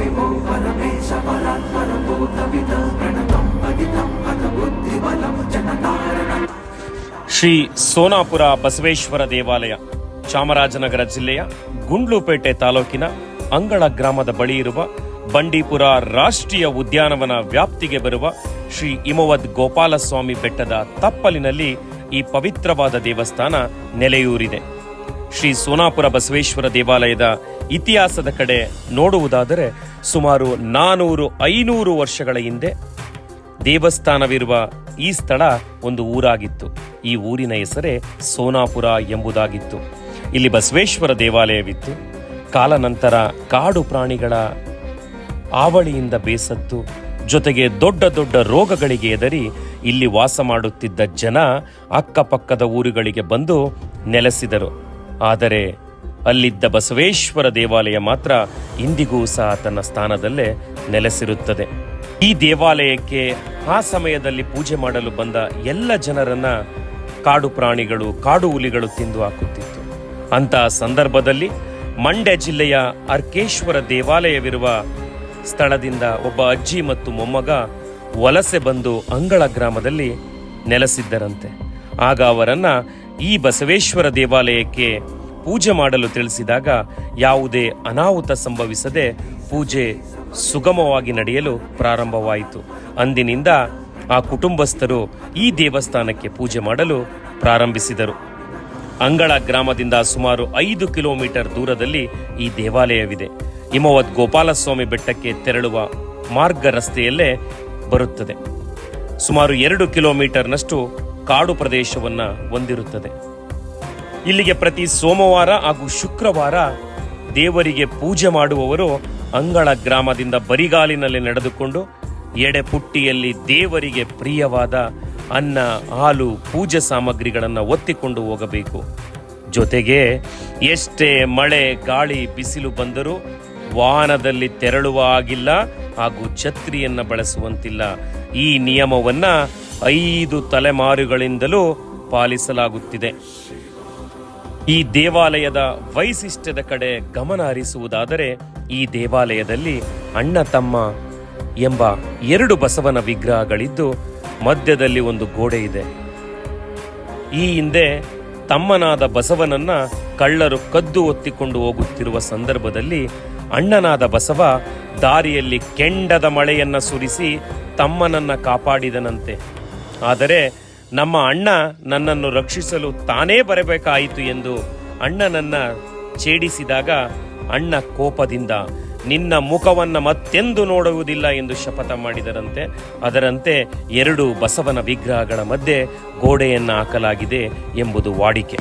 विभो परमेश परात् परभूतविद प्रणतं पतितं हत बुद्धिबलं जनतारण ಶ್ರೀ ಸೋನಾಪುರ ಬಸವೇಶ್ವರ ದೇವಾಲಯ ಚಾಮರಾಜನಗರ ಜಿಲ್ಲೆಯ ಗುಂಡ್ಲುಪೇಟೆ ತಾಲೂಕಿನ ಅಂಗಳ ಗ್ರಾಮದ ಬಳಿ ಇರುವ ಬಂಡೀಪುರ ರಾಷ್ಟ್ರೀಯ ಉದ್ಯಾನವನ ವ್ಯಾಪ್ತಿಗೆ ಬರುವ ಶ್ರೀ ಇಮವದ್ ಗೋಪಾಲಸ್ವಾಮಿ ಬೆಟ್ಟದ ತಪ್ಪಲಿನಲ್ಲಿ ಈ ಪವಿತ್ರವಾದ ದೇವಸ್ಥಾನ ನೆಲೆಯೂರಿದೆ ಶ್ರೀ ಸೋನಾಪುರ ಬಸವೇಶ್ವರ ದೇವಾಲಯದ ಇತಿಹಾಸದ ಕಡೆ ನೋಡುವುದಾದರೆ ಸುಮಾರು ನಾನೂರು ಐನೂರು ವರ್ಷಗಳ ಹಿಂದೆ ದೇವಸ್ಥಾನವಿರುವ ಈ ಸ್ಥಳ ಒಂದು ಊರಾಗಿತ್ತು. ಈ ಊರಿನ ಹೆಸರೇ ಸೋನಾಪುರ ಎಂಬುದಾಗಿತ್ತು. ಇಲ್ಲಿ ಬಸವೇಶ್ವರ ದೇವಾಲಯವಿತ್ತು. ಕಾಲನಂತರ ಕಾಡು ಪ್ರಾಣಿಗಳ ಆವಳಿಯಿಂದ ಬೇಸತ್ತು, ಜೊತೆಗೆ ದೊಡ್ಡ ದೊಡ್ಡ ರೋಗಗಳಿಗೆ ಎದರಿ ಇಲ್ಲಿ ವಾಸ ಮಾಡುತ್ತಿದ್ದ ಜನ ಅಕ್ಕಪಕ್ಕದ ಊರುಗಳಿಗೆ ಬಂದು ನೆಲೆಸಿದರು. ಆದರೆ ಅಲ್ಲಿದ್ದ ಬಸವೇಶ್ವರ ದೇವಾಲಯ ಮಾತ್ರ ಇಂದಿಗೂ ಸಹ ತನ್ನ ಸ್ಥಾನದಲ್ಲೇ ನೆಲೆಸಿರುತ್ತದೆ. ಈ ದೇವಾಲಯಕ್ಕೆ ಆ ಸಮಯದಲ್ಲಿ ಪೂಜೆ ಮಾಡಲು ಬಂದ ಎಲ್ಲ ಜನರನ್ನ ಕಾಡು ಪ್ರಾಣಿಗಳು, ಕಾಡು ಹುಲಿಗಳು ತಿಂದು ಹಾಕುತ್ತಿತ್ತು. ಅಂತಹ ಸಂದರ್ಭದಲ್ಲಿ ಮಂಡ್ಯ ಜಿಲ್ಲೆಯ ಅರ್ಕೇಶ್ವರ ದೇವಾಲಯವಿರುವ ಸ್ಥಳದಿಂದ ಒಬ್ಬ ಅಜ್ಜಿ ಮತ್ತು ಮೊಮ್ಮಗ ವಲಸೆ ಬಂದು ಅಂಗಳ ಗ್ರಾಮದಲ್ಲಿ ನೆಲೆಸಿದ್ದರಂತೆ. ಆಗ ಅವರನ್ನ ಈ ಬಸವೇಶ್ವರ ದೇವಾಲಯಕ್ಕೆ ಪೂಜೆ ಮಾಡಲು ತಿಳಿಸಿದಾಗ ಯಾವುದೇ ಅನಾಹುತ ಸಂಭವಿಸದೆ ಪೂಜೆ ಸುಗಮವಾಗಿ ನಡೆಯಲು ಪ್ರಾರಂಭವಾಯಿತು. ಅಂದಿನಿಂದ ಆ ಕುಟುಂಬಸ್ಥರು ಈ ದೇವಸ್ಥಾನಕ್ಕೆ ಪೂಜೆ ಮಾಡಲು ಪ್ರಾರಂಭಿಸಿದರು. ಅಂಗಳ ಗ್ರಾಮದಿಂದ ಸುಮಾರು ಐದು ಕಿಲೋಮೀಟರ್ ದೂರದಲ್ಲಿ ಈ ದೇವಾಲಯವಿದೆ. ಹಿಮವದ್ ಗೋಪಾಲಸ್ವಾಮಿ ಬೆಟ್ಟಕ್ಕೆ ತೆರಳುವ ಮಾರ್ಗ ರಸ್ತೆಯಲ್ಲೇ ಬರುತ್ತದೆ. ಸುಮಾರು ಎರಡು ಕಿಲೋಮೀಟರ್ನಷ್ಟು ಕಾಡು ಪ್ರದೇಶವನ್ನು ಹೊಂದಿರುತ್ತದೆ. ಇಲ್ಲಿಗೆ ಪ್ರತಿ ಸೋಮವಾರ ಹಾಗೂ ಶುಕ್ರವಾರ ದೇವರಿಗೆ ಪೂಜೆ ಮಾಡುವವರು ಅಂಗಳ ಗ್ರಾಮದಿಂದ ಬರಿಗಾಲಿನಲ್ಲಿ ನಡೆದುಕೊಂಡು ಎಡೆಪುಟ್ಟಿಯಲ್ಲಿ ದೇವರಿಗೆ ಪ್ರಿಯವಾದ ಅನ್ನ, ಹಾಲು, ಪೂಜೆ ಸಾಮಗ್ರಿಗಳನ್ನು ಒತ್ತಿಕೊಂಡು ಹೋಗಬೇಕು. ಜೊತೆಗೆ ಎಷ್ಟೇ ಮಳೆ, ಗಾಳಿ, ಬಿಸಿಲು ಬಂದರೂ ವಾಹನದಲ್ಲಿ ತೆರಳುವ ಆಗಿಲ್ಲ ಹಾಗೂ ಛತ್ರಿಯನ್ನ ಬಳಸುವಂತಿಲ್ಲ. ಈ ನಿಯಮವನ್ನ ಐದು ತಲೆಮಾರುಗಳಿಂದಲೂ ಪಾಲಿಸಲಾಗುತ್ತಿದೆ. ಈ ದೇವಾಲಯದ ವೈಶಿಷ್ಟ್ಯದ ಕಡೆ ಗಮನ ಹರಿಸುವುದಾದರೆ ಈ ದೇವಾಲಯದಲ್ಲಿ ಅಣ್ಣ ತಮ್ಮ ಎಂಬ ಎರಡು ಬಸವನ ವಿಗ್ರಹಗಳಿದ್ದು ಮಧ್ಯದಲ್ಲಿ ಒಂದು ಗೋಡೆ ಇದೆ. ಈ ಹಿಂದೆ ತಮ್ಮನಾದ ಬಸವನನ್ನ ಕಳ್ಳರು ಕದ್ದು ಒತ್ತಿಕೊಂಡು ಹೋಗುತ್ತಿರುವ ಸಂದರ್ಭದಲ್ಲಿ ಅಣ್ಣನಾದ ಬಸವ ದಾರಿಯಲ್ಲಿ ಕೆಂಡದ ಮಳೆಯನ್ನ ಸುರಿಸಿ ತಮ್ಮನನ್ನ ಕಾಪಾಡಿದನಂತೆ. ಆದರೆ ನಮ್ಮ ಅಣ್ಣ ನನ್ನನ್ನು ರಕ್ಷಿಸಲು ತಾನೇ ಬರಬೇಕಾಯಿತು ಎಂದು ಅಣ್ಣನನ್ನ ಛೇಡಿಸಿದಾಗ ಅಣ್ಣ ಕೋಪದಿಂದ, ನಿನ್ನ ಮುಖವನ್ನ ಮತ್ತೆಂದು ನೋಡುವುದಿಲ್ಲ ಎಂದು ಶಪಥ ಮಾಡಿದರಂತೆ, ಅದರಂತೆ ಎರಡು ಬಸವನ ವಿಗ್ರಹಗಳ ಮಧ್ಯೆ ಗೋಡೆಯನ್ನ ಹಾಕಲಾಗಿದೆ ಎಂಬುದು ವಾಡಿಕೆ.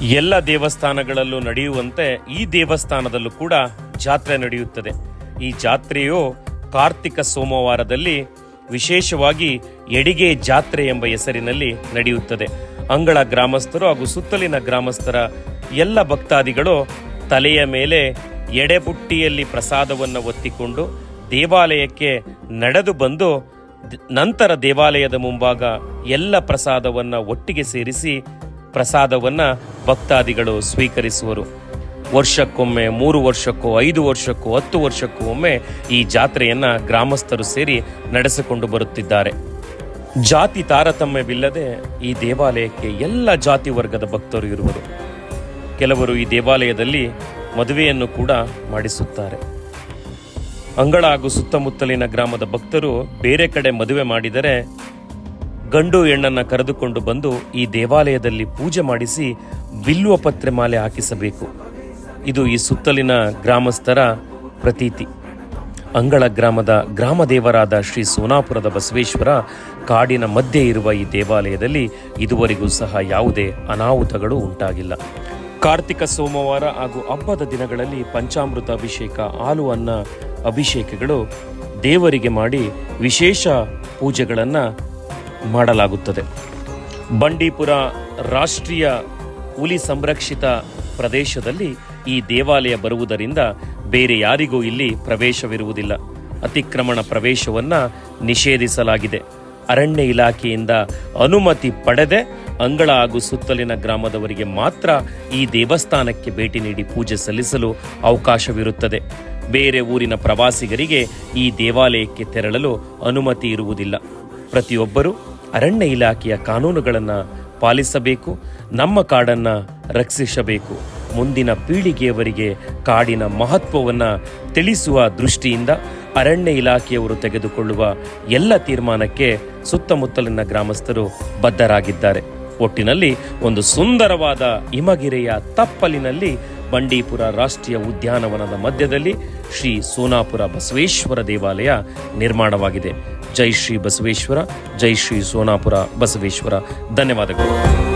ಎಲ್ಲ ದೇವಸ್ಥಾನಗಳಲ್ಲೂ ನಡೆಯುವಂತೆ ಈ ದೇವಸ್ಥಾನದಲ್ಲೂ ಕೂಡ ಜಾತ್ರೆ ನಡೆಯುತ್ತದೆ. ಈ ಜಾತ್ರೆಯು ಕಾರ್ತಿಕ ಸೋಮವಾರದಲ್ಲಿ ವಿಶೇಷವಾಗಿ ಎಡಿಗೆ ಜಾತ್ರೆ ಎಂಬ ಹೆಸರಿನಲ್ಲಿ ನಡೆಯುತ್ತದೆ. ಅಂಗಳ ಗ್ರಾಮಸ್ಥರು ಹಾಗೂ ಸುತ್ತಲಿನ ಗ್ರಾಮಸ್ಥರ ಎಲ್ಲ ಭಕ್ತಾದಿಗಳು ತಲೆಯ ಮೇಲೆ ಎಡೆಬುಟ್ಟಿಯಲ್ಲಿ ಪ್ರಸಾದವನ್ನು ಒತ್ತಿಕೊಂಡು ದೇವಾಲಯಕ್ಕೆ ನಡೆದು ಬಂದು ನಂತರ ದೇವಾಲಯದ ಮುಂಭಾಗ ಎಲ್ಲ ಪ್ರಸಾದವನ್ನು ಒಟ್ಟಿಗೆ ಸೇರಿಸಿ ಪ್ರಸಾದವನ್ನು ಭಕ್ತಾದಿಗಳು ಸ್ವೀಕರಿಸುವರು. ವರ್ಷಕ್ಕೊಮ್ಮೆ, ಮೂರು ವರ್ಷಕ್ಕೂ, ಐದು ವರ್ಷಕ್ಕೂ, ಹತ್ತು ವರ್ಷಕ್ಕೂ ಒಮ್ಮೆ ಈ ಜಾತ್ರೆಯನ್ನು ಗ್ರಾಮಸ್ಥರು ಸೇರಿ ನಡೆಸಿಕೊಂಡು ಬರುತ್ತಿದ್ದಾರೆ. ಜಾತಿ ತಾರತಮ್ಯವಿಲ್ಲದೆ ಈ ದೇವಾಲಯಕ್ಕೆ ಎಲ್ಲ ಜಾತಿ ವರ್ಗದ ಭಕ್ತರು ಇರುವರು. ಕೆಲವರು ಈ ದೇವಾಲಯದಲ್ಲಿ ಮದುವೆಯನ್ನು ಕೂಡ ಮಾಡಿಸುತ್ತಾರೆ. ಅಂಗಳ ಹಾಗೂ ಸುತ್ತಮುತ್ತಲಿನ ಗ್ರಾಮದ ಭಕ್ತರು ಬೇರೆ ಕಡೆ ಮದುವೆ ಮಾಡಿದರೆ ಗಂಡು ಹೆಣ್ಣನ್ನು ಕರೆದುಕೊಂಡು ಬಂದು ಈ ದೇವಾಲಯದಲ್ಲಿ ಪೂಜೆ ಮಾಡಿಸಿ ಬಿಲ್ಲುವ ಪತ್ರೆ ಮಾಲೆ ಹಾಕಿಸಬೇಕು. ಇದು ಈ ಸುತ್ತಲಿನ ಗ್ರಾಮಸ್ಥರ ಪ್ರತೀತಿ. ಅಂಗಳ ಗ್ರಾಮದ ಗ್ರಾಮ ದೇವರಾದ ಶ್ರೀ ಸೋನಾಪುರದ ಬಸವೇಶ್ವರ ಕಾಡಿನ ಮಧ್ಯೆ ಇರುವ ಈ ದೇವಾಲಯದಲ್ಲಿ ಇದುವರೆಗೂ ಸಹ ಯಾವುದೇ ಅನಾಹುತಗಳು ಉಂಟಾಗಿಲ್ಲ. ಕಾರ್ತಿಕ, ಸೋಮವಾರ ಹಾಗೂ ಹಬ್ಬದ ದಿನಗಳಲ್ಲಿ ಪಂಚಾಮೃತ ಅಭಿಷೇಕ, ಹಾಲು, ಅನ್ನ ಅಭಿಷೇಕಗಳು ದೇವರಿಗೆ ಮಾಡಿ ವಿಶೇಷ ಪೂಜೆಗಳನ್ನು ಮಾಡಲಾಗುತ್ತದೆ. ಬಂಡೀಪುರ ರಾಷ್ಟ್ರೀಯ ಹುಲಿ ಸಂರಕ್ಷಿತ ಪ್ರದೇಶದಲ್ಲಿ ಈ ದೇವಾಲಯ ಬರುವುದರಿಂದ ಬೇರೆ ಯಾರಿಗೂ ಇಲ್ಲಿ ಪ್ರವೇಶವಿರುವುದಿಲ್ಲ. ಅತಿಕ್ರಮಣ ಪ್ರವೇಶವನ್ನ ನಿಷೇಧಿಸಲಾಗಿದೆ. ಅರಣ್ಯ ಇಲಾಖೆಯಿಂದ ಅನುಮತಿ ಪಡೆದೆ ಅಂಗಳ ಹಾಗೂ ಸುತ್ತಲಿನ ಗ್ರಾಮದವರಿಗೆ ಮಾತ್ರ ಈ ದೇವಸ್ಥಾನಕ್ಕೆ ಭೇಟಿ ನೀಡಿ ಪೂಜೆ ಸಲ್ಲಿಸಲು ಅವಕಾಶವಿರುತ್ತದೆ. ಬೇರೆ ಊರಿನ ಪ್ರವಾಸಿಗರಿಗೆ ಈ ದೇವಾಲಯಕ್ಕೆ ತೆರಳಲು ಅನುಮತಿ ಇರುವುದಿಲ್ಲ. ಪ್ರತಿಯೊಬ್ಬರೂ ಅರಣ್ಯ ಇಲಾಖೆಯ ಕಾನೂನುಗಳನ್ನು ಪಾಲಿಸಬೇಕು, ನಮ್ಮ ಕಾಡನ್ನು ರಕ್ಷಿಸಬೇಕು. ಮುಂದಿನ ಪೀಳಿಗೆಯವರಿಗೆ ಕಾಡಿನ ಮಹತ್ವವನ್ನು ತಿಳಿಸುವ ದೃಷ್ಟಿಯಿಂದ ಅರಣ್ಯ ಇಲಾಖೆಯವರು ತೆಗೆದುಕೊಳ್ಳುವ ಎಲ್ಲ ತೀರ್ಮಾನಕ್ಕೆ ಸುತ್ತಮುತ್ತಲಿನ ಗ್ರಾಮಸ್ಥರು ಬದ್ಧರಾಗಿದ್ದಾರೆ. ಒಟ್ಟಿನಲ್ಲಿ ಒಂದು ಸುಂದರವಾದ ಹಿಮಗಿರೆಯ ತಪ್ಪಲಿನಲ್ಲಿ ಬಂಡೀಪುರ ರಾಷ್ಟ್ರೀಯ ಉದ್ಯಾನವನದ ಮಧ್ಯದಲ್ಲಿ ಶ್ರೀ ಸೋನಾಪುರ ಬಸವೇಶ್ವರ ದೇವಾಲಯ ನಿರ್ಮಾಣವಾಗಿದೆ. ಜೈ ಶ್ರೀ ಬಸವೇಶ್ವರ, ಜೈ ಶ್ರೀ ಸೋನಾಪುರ ಬಸವೇಶ್ವರ. ಧನ್ಯವಾದಗಳು.